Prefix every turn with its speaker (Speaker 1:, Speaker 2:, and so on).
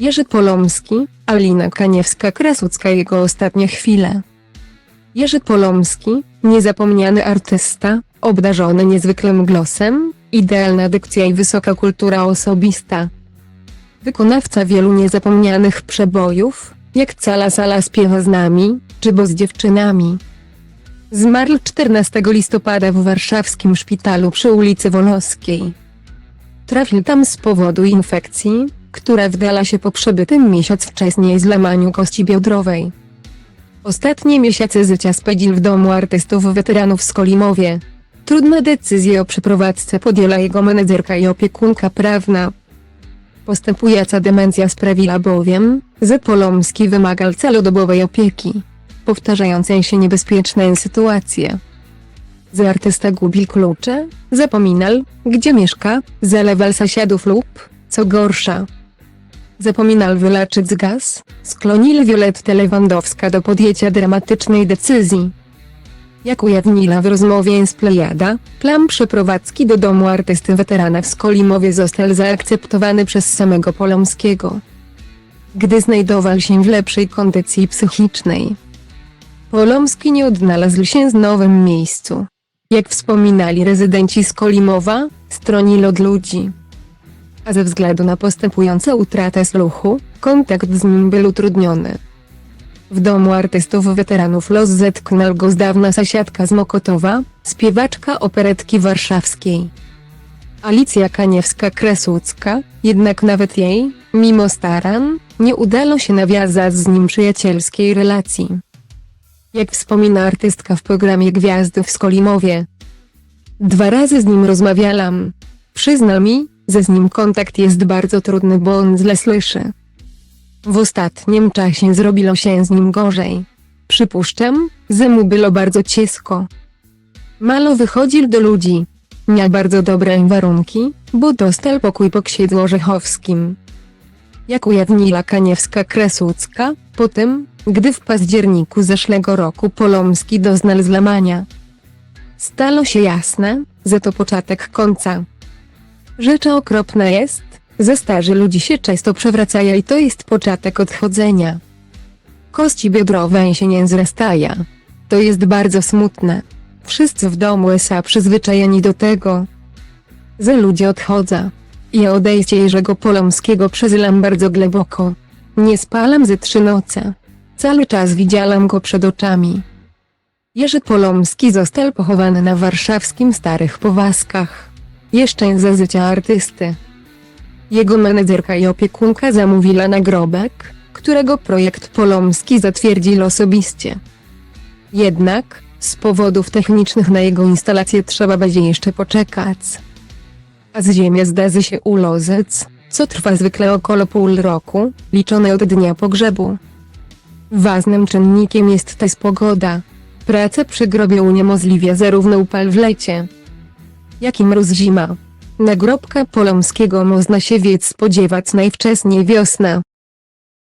Speaker 1: Jerzy Polomski, Alina Kaniewska-Krasucka jego ostatnie chwile. Jerzy Polomski, niezapomniany artysta, obdarzony niezwykłym głosem, idealna dykcja i wysoka kultura osobista. Wykonawca wielu niezapomnianych przebojów, jak Cala Sala śpiewa z nami, czy Bo z dziewczynami. Zmarł 14 listopada w warszawskim szpitalu przy ulicy Wolowskiej. Trafił tam z powodu infekcji, która wdala się po przebytym miesiąc wcześniej złamaniu kości biodrowej. Ostatnie miesiące życia spędził w domu artystów weteranów w Skolimowie. Trudne decyzje o przeprowadzce podjęła jego menedżerka i opiekunka prawna. Postępująca demencja sprawiła bowiem, że Polomski wymagal celodobowej opieki, powtarzającej się niebezpieczne sytuacje. Że artysta gubił klucze, zapominał, gdzie mieszka, zalewał sąsiadów lub, co gorsza, zapominał wyleczyć gaz, sklonili Violettę Lewandowska do podjęcia dramatycznej decyzji. Jak ujawniła w rozmowie z Plejada, plan przeprowadzki do domu artysty weterana w Skolimowie został zaakceptowany przez samego Polomskiego. Gdy znajdował się w lepszej kondycji psychicznej. Polomski nie odnalazł się w nowym miejscu. Jak wspominali rezydenci Skolimowa, stronili od ludzi a ze względu na postępującą utratę słuchu, kontakt z nim był utrudniony. W domu artystów weteranów los zetknął go z dawna sąsiadka z Mokotowa, śpiewaczka operetki warszawskiej. Alicja Kaniewska-Kresucka, jednak nawet jej, mimo starań, nie udało się nawiązać z nim przyjacielskiej relacji. Jak wspomina artystka w programie Gwiazdy w Skolimowie. Dwa razy z nim rozmawiałam. Przyznał mi, że z nim kontakt jest bardzo trudny, bo on źle słyszy. W ostatnim czasie zrobiło się z nim gorzej. Przypuszczam, że mu było bardzo ciężko. Malo wychodził do ludzi. Miał bardzo dobre warunki, bo dostał pokój po księdzu Orzechowskim. Jak ujawniła Kaniewska-Kresucka, po tym, gdy w październiku zeszłego roku Polomski doznał złamania. Stało się jasne, że to początek końca. Rzecz okropna jest, że starzy ludzie się często przewracają i to jest początek odchodzenia. Kości biodrowe się nie zrastają. To jest bardzo smutne. Wszyscy w domu są przyzwyczajeni do tego, że ludzie odchodzą. Ja odejście Jerzego Polomskiego przeżyłam bardzo głęboko. Nie spalam ze trzy noce. Cały czas widziałam go przed oczami. Jerzy Polomski został pochowany na warszawskim Starych Powaskach. Jeszcze za życia artysty. Jego menedżerka i opiekunka zamówiła nagrobek, którego projekt Polomski zatwierdził osobiście. Jednak, z powodów technicznych na jego instalację trzeba będzie jeszcze poczekać. A z ziemia zdarzy się ulożyć, co trwa zwykle około pół roku, liczone od dnia pogrzebu. Ważnym czynnikiem jest też pogoda. Praca przy grobie uniemożliwia zarówno upal w lecie, jak i mróz zima. Nagrobka Polomskiego można się więc spodziewać najwcześniej wiosna.